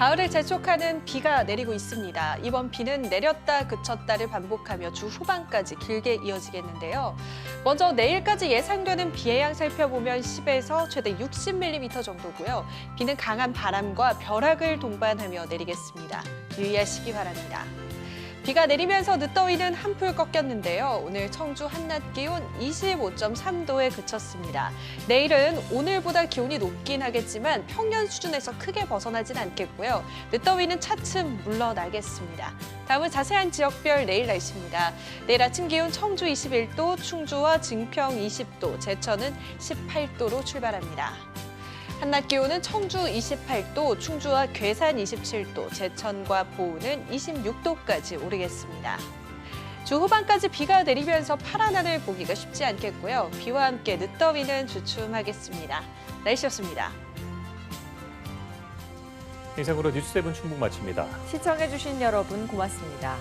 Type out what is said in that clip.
가을을 재촉하는 비가 내리고 있습니다. 이번 비는 내렸다 그쳤다를 반복하며 주 후반까지 길게 이어지겠는데요. 먼저 내일까지 예상되는 비의 양 살펴보면 10에서 최대 60mm 정도고요. 비는 강한 바람과 벼락을 동반하며 내리겠습니다. 유의하시기 바랍니다. 비가 내리면서 늦더위는 한풀 꺾였는데요. 오늘 청주 한낮 기온 25.3도에 그쳤습니다. 내일은 오늘보다 기온이 높긴 하겠지만 평년 수준에서 크게 벗어나진 않겠고요. 늦더위는 차츰 물러나겠습니다. 다음은 자세한 지역별 내일 날씨입니다. 내일 아침 기온 청주 21도, 충주와 증평 20도, 제천은 18도로 출발합니다. 한낮 기온은 청주 28도, 충주와 괴산 27도, 제천과 보은은 26도까지 오르겠습니다. 주 후반까지 비가 내리면서 파란 하늘 보기가 쉽지 않겠고요. 비와 함께 늦더위는 주춤하겠습니다. 날씨였습니다. 이상으로 뉴스 세븐 충북 마칩니다. 시청해주신 여러분 고맙습니다.